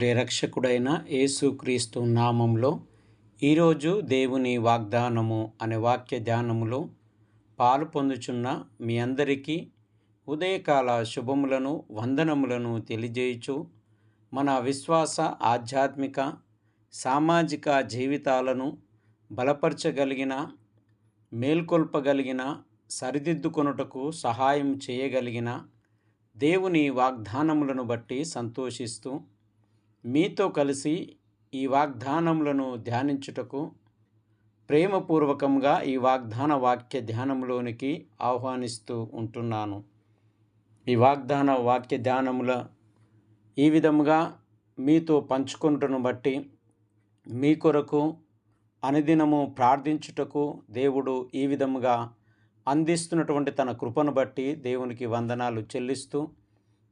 ప్రేరక్షకుడైన యేసుక్రీస్తు నామంలో ఈరోజు దేవుని వాగ్దానము అనే వాక్య ధ్యానములో పాలు పొందుచున్న మీ అందరికీ ఉదయకాల శుభములను వందనములను తెలియజేయుచు మన విశ్వాస ఆధ్యాత్మిక సామాజిక జీవితాలను బలపరచగలిగిన మేల్కొల్పగలిగిన సరిదిద్దుకొనుటకు సహాయం చేయగలిగిన దేవుని వాగ్దానములను బట్టి సంతోషిస్తూ మీతో కలిసి ఈ వాగ్దానములను ధ్యానించుటకు ప్రేమపూర్వకంగా ఈ వాగ్దాన వాక్య ధ్యానంలోనికి ఆహ్వానిస్తూ ఉంటున్నాను. ఈ వాగ్దాన వాక్య ధ్యానముల ఈ విధముగా మీతో పంచుకొనుటను బట్టి మీ కొరకు అనుదినము ప్రార్థించుటకు దేవుడు ఈ విధముగా అందిస్తున్నటువంటి తన కృపను బట్టి దేవునికి వందనాలు చెల్లిస్తూ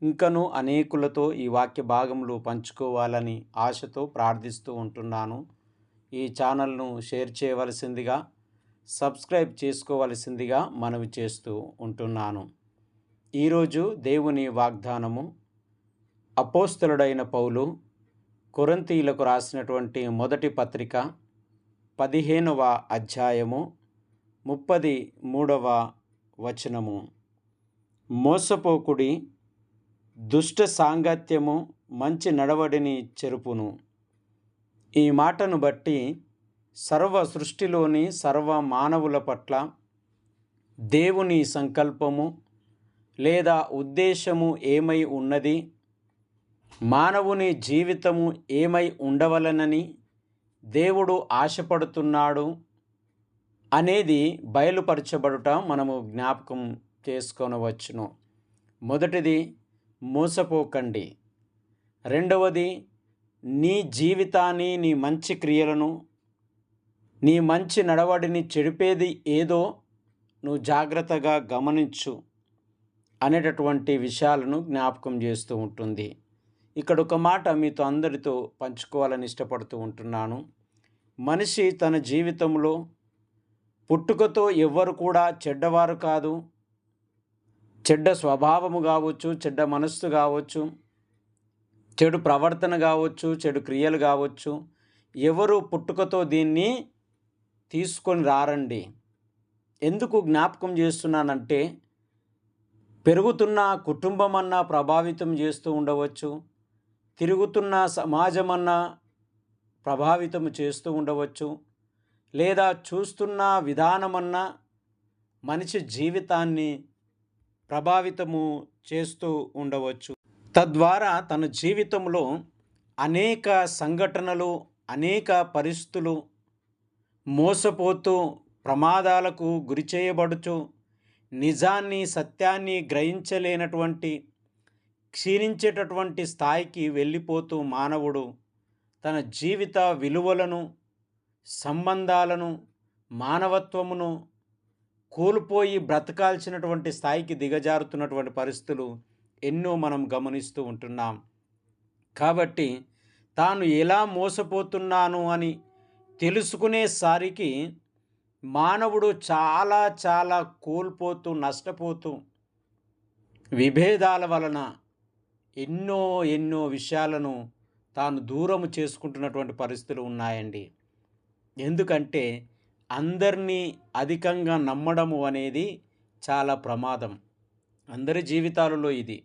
ఇంకను అనేకులతో ఈ వాక్య భాగములు పంచుకోవాలని ఆశతో ప్రార్థిస్తూ ఉంటున్నాను. ఈ ఛానల్ను షేర్ చేయవలసిందిగా సబ్స్క్రైబ్ చేసుకోవలసిందిగా మనవి చేస్తూ ఉంటున్నాను. ఈరోజు దేవుని వాగ్దానము అపోస్తలుడైన పౌలు కొరంతీలకు రాసినటువంటి మొదటి పత్రిక పదిహేనవ అధ్యాయము ముప్పది మూడవ వచనము. మోసపోకుడి దుష్ట సాంగత్యము మంచి నడవడిని చెరుపును. ఈ మాటను బట్టి సర్వ సృష్టిలోని సర్వ మానవుల పట్ల దేవుని సంకల్పము లేదా ఉద్దేశము ఏమై ఉన్నది? మానవుని జీవితము ఏమై ఉండవలనని దేవుడు ఆశపడుతున్నాడు అనేది బయలుపరచబడుట మనము జ్ఞాపకం చేసుకొనవచ్చును. మొదటిది మోసపోకండి. రెండవది నీ జీవితాన్ని నీ మంచి క్రియలను నీ మంచి నడవడిని చెడిపేది ఏదో నువ్వు జాగ్రత్తగా గమనించు అనేటటువంటి విషయాలను జ్ఞాపకం చేస్తూ ఉంటుంది. ఇక్కడ ఒక మాట మీతో అందరితో పంచుకోవాలని ఇష్టపడుతూ ఉంటున్నాను. మనిషి తన జీవితంలో పుట్టుకతో ఎవ్వరు కూడా చెడ్డవారు కాదు. చెడ్డ స్వభావము కావచ్చు చెడ్డ మనస్సు కావచ్చు చెడు ప్రవర్తన కావచ్చు చెడు క్రియలు కావచ్చు ఎవరు పుట్టుకతో దీన్ని తీసుకొని రారండి. ఎందుకు జ్ఞాపకం చేస్తున్నానంటే పెరుగుతున్న కుటుంబం అన్నా ప్రభావితం చేస్తూ ఉండవచ్చు తిరుగుతున్న సమాజం అన్నా ప్రభావితం చేస్తూ ఉండవచ్చు లేదా చూస్తున్న విధానమన్నా మనిషి జీవితాన్ని ప్రభావితము చేస్తూ ఉండవచ్చు. తద్వారా తన జీవితంలో అనేక సంఘటనలు అనేక పరిస్థితులు మోసపోతూ ప్రమాదాలకు గురి చేయబడుచు నిజాన్ని సత్యాన్ని గ్రహించలేనటువంటి క్షీణించేటటువంటి స్థాయికి వెళ్ళిపోతూ మానవుడు తన జీవిత విలువలను సంబంధాలను మానవత్వమును కోల్పోయి బ్రతకాల్సినటువంటి స్థాయికి దిగజారుతున్నటువంటి పరిస్థితులు ఎన్నో మనం గమనిస్తూ ఉంటున్నాం. కాబట్టి తాను ఎలా మోసపోతున్నాను అని తెలుసుకునేసరికి మానవుడు చాలా చాలా కోల్పోతూ నష్టపోతూ విభేదాల వలన ఎన్నో ఎన్నో విషయాలను తాను దూరము చేసుకుంటున్నటువంటి పరిస్థితులు ఉన్నాయండి. ఎందుకంటే అందరినీ అధికంగా నమ్మడము అనేది చాలా ప్రమాదం. అందరి జీవితాలలో ఇది.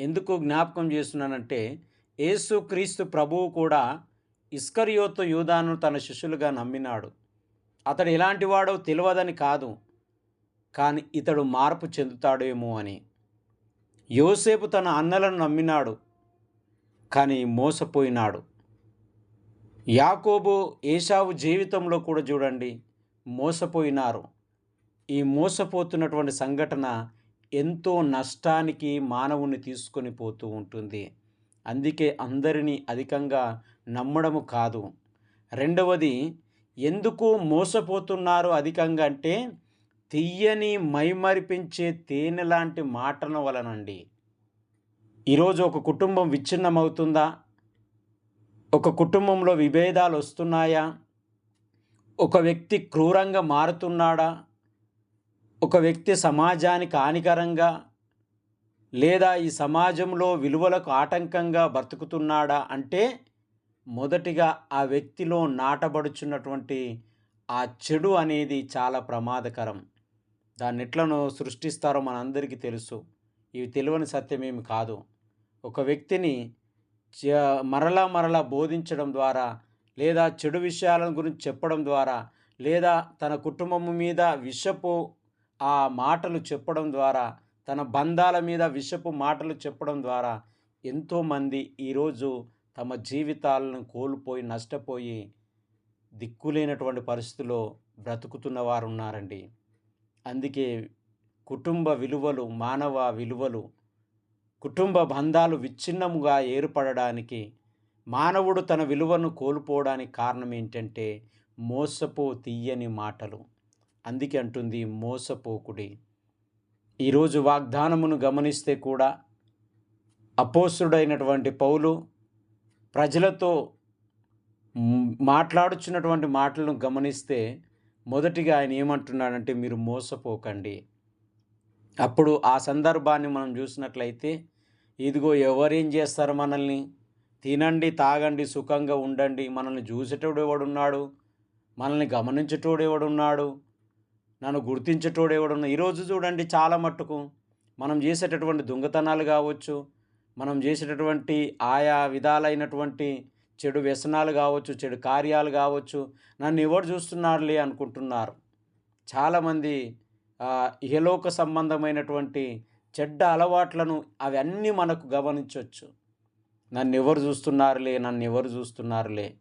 ఎందుకు జ్ఞాపకం చేస్తున్నానంటే యేసుక్రీస్తు ప్రభువు కూడా ఇస్కరియోతు యూదాను తన శిష్యులుగా నమ్మినాడు. అతడు ఎలాంటి వాడో తెలియదని కాదు. కానీ ఇతడు మార్పు చెందుతాడేమో అని. యోసేపు తన అన్నలను నమ్మినాడు. కానీ మోసపోయినాడు. యాకోబు ఏషావు జీవితంలో కూడా చూడండి. మోసపోయినారు. ఈ మోసపోతున్నటువంటి సంఘటన ఎంతో నష్టానికి మానవుని తీసుకొని పోతూ ఉంటుంది. అందుకే అందరినీ అధికంగా నమ్మడము కాదు. రెండవది ఎందుకు మోసపోతున్నారు అధికంగా అంటే తీయని మైమరిపించే తేనె లాంటి మాటల వలనండి. ఈరోజు ఒక కుటుంబం విచ్ఛిన్నమవుతుందా? ఒక కుటుంబంలో విభేదాలు వస్తున్నాయా? ఒక వ్యక్తి క్రూరంగా మారుతున్నాడా? ఒక వ్యక్తి సమాజానికి హానికరంగా? లేదా ఈ సమాజంలో విలువలకు ఆటంకంగా బ్రతుకుతున్నాడా? అంటే మొదటిగా ఆ వ్యక్తిలో నాటబడుచున్నటువంటి ఆ చెడు అనేది చాలా ప్రమాదకరం. దాన్ని ఎట్లను సృష్టిస్తారో మనందరికీ తెలుసు. ఇవి తెలియని సత్యమేమి కాదు. ఒక వ్యక్తిని చ- మరలా మరలా బోధించడం ద్వారా లేదా చెడు విషయాలను గురించి చెప్పడం ద్వారా లేదా తన కుటుంబము మీద విషపు ఆ మాటలు చెప్పడం ద్వారా తన బంధాల మీద విషపు మాటలు చెప్పడం ద్వారా ఎంతోమంది ఈరోజు తమ జీవితాలను కోల్పోయి నష్టపోయి దిక్కులేనటువంటి పరిస్థితిలో బ్రతుకుతున్న వారు ఉన్నారండి అందుకే కుటుంబ విలువలు మానవ విలువలు కుటుంబ బంధాలు విచ్ఛిన్నముగా ఏర్పడడానికి మానవుడు తన విలువను కోల్పోవడానికి కారణం ఏంటంటే మోసపో తీయని మాటలు. అందుకే అంటుంది మోసపోకుడి. ఈరోజు వాగ్దానమును గమనిస్తే కూడా అపోసుడైనటువంటి పౌలు ప్రజలతో మాట్లాడుచున్నటువంటి మాటలను గమనిస్తే మొదటిగా ఆయన ఏమంటున్నాడంటే మీరు మోసపోకండి. అప్పుడు ఆ సందర్భాన్ని మనం చూసినట్లయితే ఇదిగో ఎవరేం చేస్తారు మనల్ని? తినండి తాగండి సుఖంగా ఉండండి. మనల్ని చూసేటోడు ఎవడున్నాడు? మనల్ని గమనించేటోడు ఎవడున్నాడు? నన్ను గుర్తించేటోడు ఎవడున్నాడు? ఈరోజు చూడండి చాలా మట్టుకు మనం చేసేటటువంటి దొంగతనాలు కావచ్చు మనం చేసేటటువంటి ఆయా విధాలైనటువంటి చెడు వ్యసనాలు కావచ్చు చెడు కార్యాలు కావచ్చు నన్ను ఎవరు చూస్తున్నారులే అనుకుంటున్నారు. చాలామంది ఇహలోక సంబంధమైనటువంటి చెడ్డ అలవాట్లను అవన్నీ మనకు గమనించవచ్చు నన్ను ఎవరు చూస్తున్నారులే నన్ను ఎవరు చూస్తున్నారులే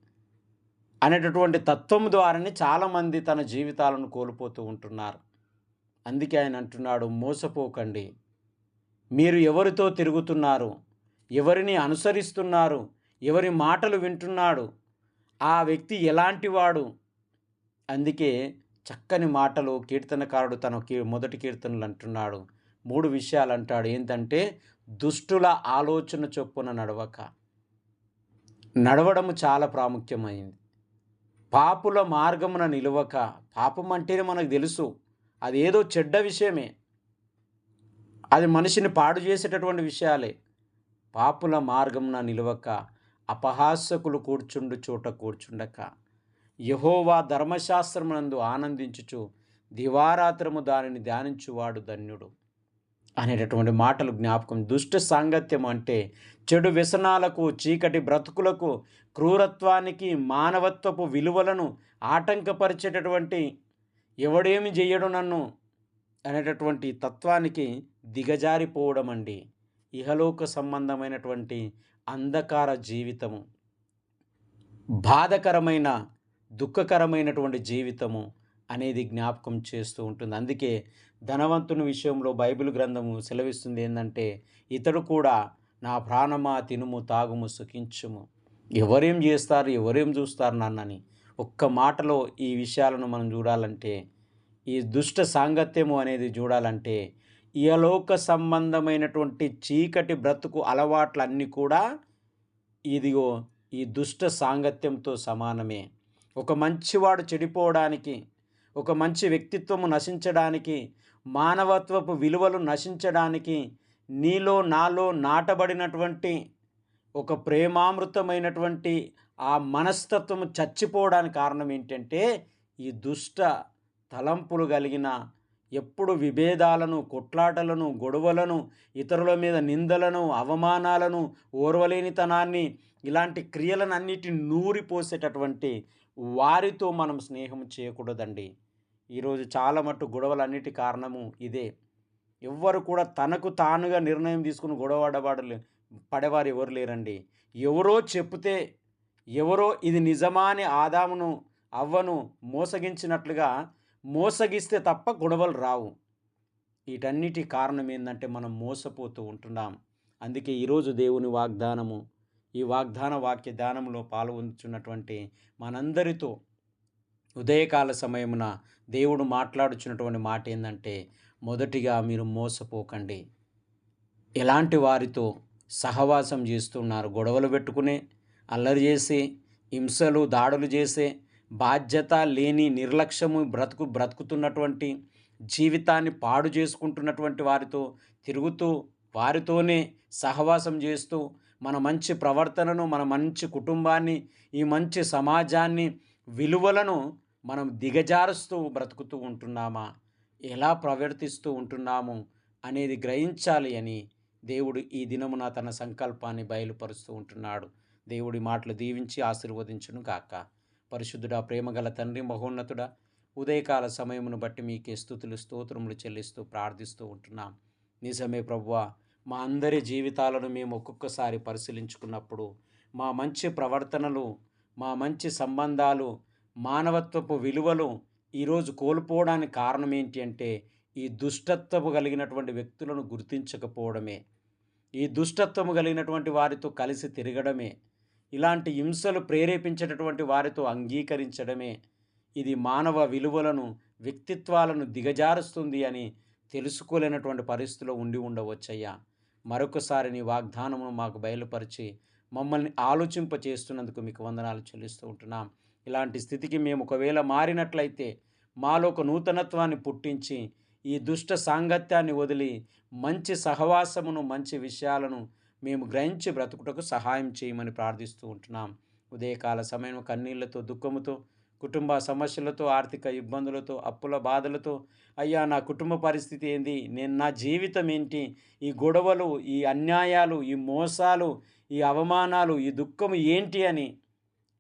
అనేటటువంటి తత్వం ద్వారానే చాలామంది తన జీవితాలను కోల్పోతూ ఉంటున్నారు. అందుకే ఆయన అంటున్నాడు మోసపోకండి. మీరు ఎవరితో తిరుగుతున్నారు? ఎవరిని అనుసరిస్తున్నారు? ఎవరి మాటలు వింటున్నాడు? ఆ వ్యక్తి ఎలాంటి వాడు? అందుకే చక్కని మాటలు కీర్తనకారుడు తన కీ మొదటి కీర్తనలు అంటున్నాడు మూడు విషయాలు అంటాడు ఏంటంటే దుష్టుల ఆలోచన చొప్పున నడవక. నడవడము చాలా ప్రాముఖ్యమైంది. పాపుల మార్గమున నిలవక. పాపం అంటేనే మనకు తెలుసు. అది ఏదో చెడ్డ విషయమే. అది మనిషిని పాడు చేసేటటువంటి విషయాలే. పాపుల మార్గమున నిలవక. అపహాసకులు కూర్చుండు చోట కూర్చుండక. యహోవా ధర్మశాస్త్రమునందు ఆనందించుచు దివారాత్రము దానిని ధ్యానించువాడు ధన్యుడు. అనేటటువంటి మాటలు జ్ఞాపకం. దుష్ట సాంగత్యం అంటే చెడు వ్యసనాలకు చీకటి బ్రతుకులకు క్రూరత్వానికి మానవత్వపు విలువలను ఆటంకపరిచేటటువంటి ఎవడేమి చేయడు నన్ను అనేటటువంటి తత్వానికి దిగజారిపోవడం అండి ఇహలోక సంబంధమైనటువంటి అంధకార జీవితము. బాధకరమైన దుఃఖకరమైనటువంటి జీవితము. అనేది జ్ఞాపకం చేస్తూ ఉంటుంది. అందుకే ధనవంతుని విషయంలో బైబిల్ గ్రంథము సెలవిస్తుంది ఏంటంటే ఇతడు కూడా నా ప్రాణమా తినుము తాగుము సుఖించుము. ఎవరేం చేస్తారు ఎవరేం చూస్తారు నన్నని ఒక్క మాటలో ఈ విషయాలను మనం చూడాలంటే ఈ దుష్ట సాంగత్యము అనేది చూడాలంటే ఇయలోక సంబంధమైనటువంటి చీకటి బ్రతుకు అలవాట్లన్నీ కూడా ఇదిగో ఈ దుష్ట సాంగత్యంతో సమానమే. ఒక మంచివాడు చెడిపోవడానికి ఒక మంచి వ్యక్తిత్వము నశించడానికి మానవత్వపు విలువలు నశించడానికి నీలో నాలో నాటబడినటువంటి ఒక ప్రేమామృతమైనటువంటి ఆ మనస్తత్వము చచ్చిపోవడానికి కారణం ఏంటంటే ఈ దుష్ట తలంపులు కలిగిన ఎప్పుడు విభేదాలను కొట్లాటలను గొడవలను ఇతరుల మీద నిందలను అవమానాలను ఓర్వలేనితనాన్ని ఇలాంటి క్రియలను అన్నిటిని నూరిపోసేటటువంటి వారితో మనం స్నేహం చేయకూడదండి. ఈరోజు చాలా మట్టు గొడవలన్నిటి కారణము ఇదే. ఎవ్వరు కూడా తనకు తానుగా నిర్ణయం తీసుకుని గొడవడబడలే పడేవారు ఎవరు లేరండి. ఎవరో చెప్తే ఎవరో ఇది నిజమా అని ఆదామును అవ్వను మోసగించినట్లుగా మోసగిస్తే తప్ప గొడవలు రావు. వీటన్నిటి కారణం ఏంటంటే మనం మోసపోతూ ఉంటున్నాం. అందుకే ఈరోజు దేవుని వాగ్దానము ఈ వాగ్దాన వాక్య ధ్యానంలో పాల్గొంచున్నటువంటి మనందరితో ఉదయకాల సమయమున దేవుడు మాట్లాడుచున్నటువంటి మాట ఏంటంటే మొదటిగా మీరు మోసపోకండి. ఎలాంటి వారితో సహవాసం చేస్తున్నారు? గొడవలు పెట్టుకునే అల్లరి చేసి హింసలు దాడులు చేసే బాధ్యత లేని నిర్లక్ష్యము బ్రతుకు బ్రతుకుతున్నటువంటి జీవితాన్ని పాడు చేసుకుంటున్నటువంటి వారితో తిరుగుతూ వారితోనే సహవాసం చేస్తూ మన మంచి ప్రవర్తనను మన మంచి కుటుంబాన్ని ఈ మంచి సమాజాన్ని విలువలను మనం దిగజారుస్తూ బ్రతుకుతూ ఉంటున్నామా? ఎలా ప్రవర్తిస్తూ ఉంటున్నాము అనేది గ్రహించాలి అని దేవుడు ఈ దినమున తన సంకల్పాన్ని బయలుపరుస్తూ ఉంటున్నాడు. దేవుడి మాటలు దీవించి ఆశీర్వదించును గాక. పరిశుద్ధుడా ప్రేమగల తండ్రి మహోన్నతుడా ఉదయకాల సమయమును బట్టి మీకే స్థుతులు స్తోత్రములు చెల్లిస్తూ ప్రార్థిస్తూ ఉంటున్నాం. నిజమే ప్రభువా మా అందరి జీవితాలను మేము ఒక్కొక్కసారి పరిశీలించుకున్నప్పుడు మా మంచి ప్రవర్తనలు మా మంచి సంబంధాలు మానవత్వపు విలువలు ఈరోజు కోల్పోవడానికి కారణం ఏంటి అంటే ఈ దుష్టత్వము కలిగినటువంటి వ్యక్తులను గుర్తించకపోవడమే. ఈ దుష్టత్వము కలిగినటువంటి వారితో కలిసి తిరగడమే. ఇలాంటి హింసలు ప్రేరేపించేటటువంటి వారితో అంగీకరించడమే. ఇది మానవ విలువలను వ్యక్తిత్వాలను దిగజారుస్తుంది అని తెలుసుకోలేనటువంటి పరిస్థితిలో ఉండి ఉండవచ్చయ్యా. మరొకసారి నీ వాగ్దానమును మాకు బయలుపరిచి మమ్మల్ని ఆలోచింప చేస్తున్నందుకు మీకు వందనాలు చెల్లిస్తూ ఉంటున్నాం. ఇలాంటి స్థితికి మేము ఒకవేళ మారినట్లయితే మాలో ఒక నూతనత్వాన్ని పుట్టించి ఈ దుష్ట సాంగత్యాన్ని వదిలి మంచి సహవాసమును మంచి విషయాలను మేము గ్రహించి బ్రతుకుటకు సహాయం చేయమని ప్రార్థిస్తూ ఉంటున్నాం. ఉదయకాల సమయం కన్నీళ్ళతో దుఃఖముతో కుటుంబ సమస్యలతో ఆర్థిక ఇబ్బందులతో అప్పుల బాధలతో అయ్యా నా కుటుంబ పరిస్థితి ఏంది? నేను నా జీవితం ఏంటి? ఈ గొడవలు ఈ అన్యాయాలు ఈ మోసాలు ఈ అవమానాలు ఈ దుఃఖం ఏంటి అని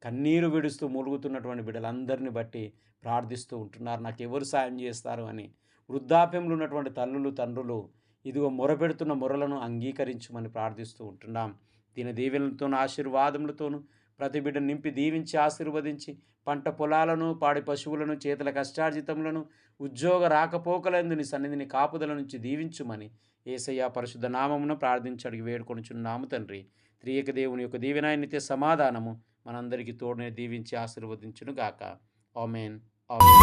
కన్నీరు విడుస్తూ మూలుగుతున్నటువంటి బిడ్డలందరిని బట్టి ప్రార్థిస్తూ ఉంటున్నారు. నాకు ఎవరు సాయం చేస్తారు? అని. వృద్ధాప్యంలో ఉన్నటువంటి తల్లులు తండ్రులు ఇదిగో మొరపెడుతున్న మొరలను అంగీకరించమని ప్రార్థిస్తూ ఉంటున్నాం. దీని దీవెనలతోనూ ఆశీర్వాదములతోనూ ప్రతి బిడ్డ నింపి దీవించి ఆశీర్వదించి పంట పొలాలను పాడి పశువులను చేతుల కష్టార్జితములను ఉద్యోగ రాకపోకలందు నీ సన్నిధిని కాపుదల నుంచి దీవించుమని ఏసయ్య పరిశుద్ధ నామమును ప్రార్థించడికి వేడుకొనిచున్నాము వేడుకొనుచున్నాము తండ్రి. త్రియక దేవుని యొక్క దీవెన నిత్య సమాధానము మనందరికీ తోడునే దీవించి ఆశీర్వదించును గాక ఆమెన్. ఆమెన్.